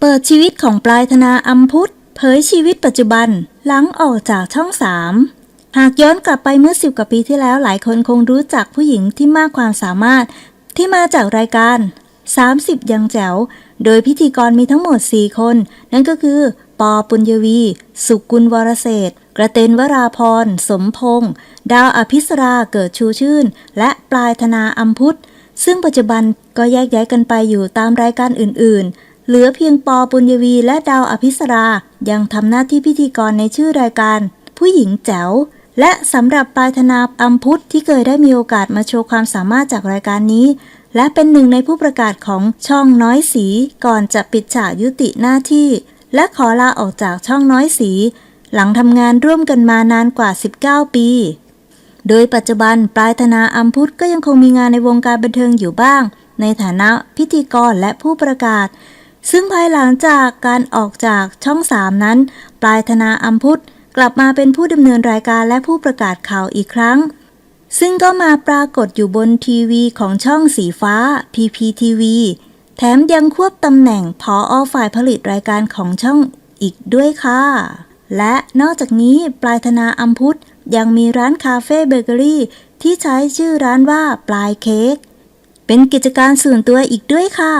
เปิดชีวิตของปลายธนาอัมพุทธเผยชีวิตปัจจุบัน หลังออกจากช่องสามหากย้อนกลับไปเมื่อสิบกว่าปีที่แล้วหลายคนคงรู้จักผู้หญิงที่มากความสามารถที่มาจากรายการ 30 ยังแจ๋ว โดยพิธีกรมีทั้งหมด 4 คน นั่นก็คือ ปอปุญญวี สุกุลวรเศรษฐกระเตนวราพร สมพงษ์ดาวอภิสราเกิดชูชื่น และปลายธนาอัมพุทธซึ่งปัจจุบันก็แยกย้ายกันไปอยู่ตามรายการอื่นๆ เหลือเพียงปอปุญญวีและดาวอภิสรา ยังทำหน้าที่พิธีกรในชื่อรายการ ผู้หญิงแจ๋ว และสำหรับปลายธนาอัมพุทธที่เคยได้มีโอกาสมาโชว์ความสามารถจากรายการนี้ และเป็นหนึ่งในผู้ประกาศของช่องน้อยสี ก่อนจะปิดฉากยุติหน้าที่ และขอลาออกจากช่องน้อยสี หลังทำงานร่วมกันมานานกว่า 19 ปีโดยปัจจุบันปลายธนาอัมพุทธก็ยังคงมีงานในวงการบันเทิงอยู่บ้าง ในฐานะพิธีกรและผู้ประกาศ ซึ่งภายหลังจากการออกจากช่องสามนั้น ปลายธนาอัมพุทธกลับมาเป็นผู้ดำเนินรายการและผู้ประกาศข่าวอีกครั้ง ซึ่งก็มาปรากฏอยู่บนทีวีของช่องสีฟ้า PPTV แถมยังควบตำแหน่งพออฝ่ายผลิตรายการของช่องอีกด้วยค่ะ และนอกจากนี้ปลายธนาอัมพุทธยังมีร้านคาเฟ่เบเกอรี่ที่ใช้ชื่อร้านว่าปลายเค้กเป็นกิจการส่วนตัวอีกด้วยค่ะ